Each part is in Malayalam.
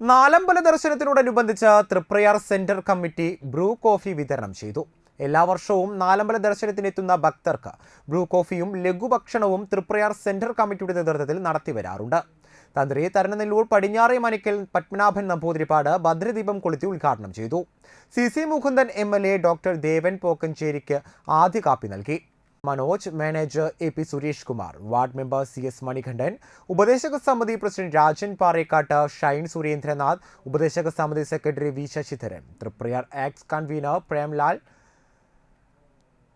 നാലമ്പല ദർശനത്തിനോടനുബന്ധിച്ച് Triprayar centre committee Bru coffee വിതരണം ചെയ്തു. എല്ലാ വർഷവും നാലമ്പല ദർശനത്തിനെത്തുന്ന ഭക്തർക്ക് ബ്രൂ കോഫിയും ലഘുഭക്ഷണവും തൃപ്രയാർ സെന്റർ കമ്മിറ്റിയുടെ നേതൃത്വത്തിൽ നടത്തിവരാറുണ്ട്. തന്ത്രി തരണനെല്ലൂർ പടിഞ്ഞാറേ മനക്കൽ പത്മനാഭൻ നമ്പൂതിരിപ്പാട് ഭദ്രദീപം കൊളുത്തി ഉദ്ഘാടനം ചെയ്തു. C C Mukundan M L A doctor Devan പോക്കഞ്ചേരിക്ക് ആദ്യ കാപ്പി നൽകി. Manoj manager A P Suresh Kumar ward member C S Manikandan ഉപദേശക സമിതി പ്രസിഡന്റ് രാജൻ പാറേക്കാട്ട് ഷൈൻ സുരേന്ദ്രനാഥ് ഉപദേശക സമിതി സെക്രട്ടറി വി ശശിധരൻ തൃപ്രിയർ ആക്സ് കൺവീനർ പ്രേംലാൽ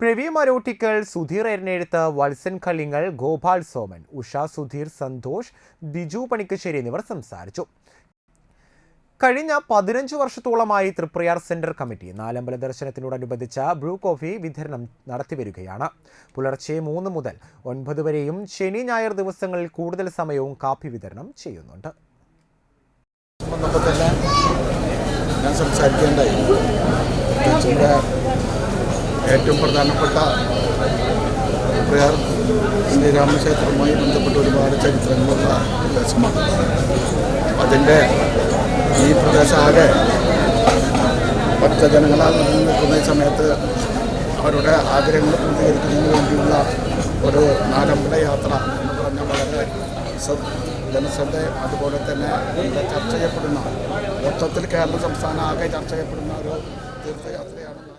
പ്രവി മരോട്ടിക്കൽ സുധീർ എരനെഴുത്ത് വത്സൻ കളിങ്ങൾ ഗോപാൽ സോമൻ ഉഷ സുധീർ സന്തോഷ് ബിജു പണിക്കശ്ശേരി എന്നിവർ സംസാരിച്ചു. കഴിഞ്ഞ പതിനഞ്ച് വർഷത്തോളമായി തൃപ്രയാർ സെന്റർ കമ്മിറ്റി നാലമ്പല ദർശനത്തിനോടനുബന്ധിച്ച ബ്രൂ കോഫി വിതരണം നടത്തിവരികയാണ്. പുലർച്ചെ മൂന്ന് മുതൽ ഒൻപത് വരെയും ശനി ഞായർ ദിവസങ്ങളിൽ കൂടുതൽ സമയവും കാപ്പി വിതരണം ചെയ്യുന്നുണ്ട്. ഞാൻ ഏറ്റവും പ്രധാനപ്പെട്ട ശ്രീരാമക്ഷേത്രവുമായി ബന്ധപ്പെട്ട ഒരുപാട് ചരിത്രങ്ങളുള്ള പ്രദേശമാണ് അതിന്റെ ഈ പ്രദേശം ആകെ ഭക്തജനങ്ങളാൽ നിൽക്കുന്ന സമയത്ത് അവരുടെ ആഗ്രഹങ്ങൾ പൂർത്തീകരിക്കുന്നതിന് വേണ്ടിയുള്ള ഒരു നാലമ്പല യാത്ര എന്ന് പറഞ്ഞാൽ വളരെ ജനശ്രദ്ധ അതുപോലെ തന്നെ ചർച്ച ചെയ്യപ്പെടുന്ന മൊത്തത്തിൽ കേരള സംസ്ഥാനം ആകെ ചർച്ച ചെയ്യപ്പെടുന്ന ഒരു തീർത്ഥയാത്ര